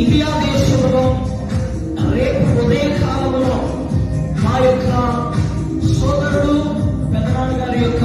Libya దేశంలో రేపు ఉదయకాలంలో మా యొక్క సోదరుడు పెద్దనాన్న గారి యొక్క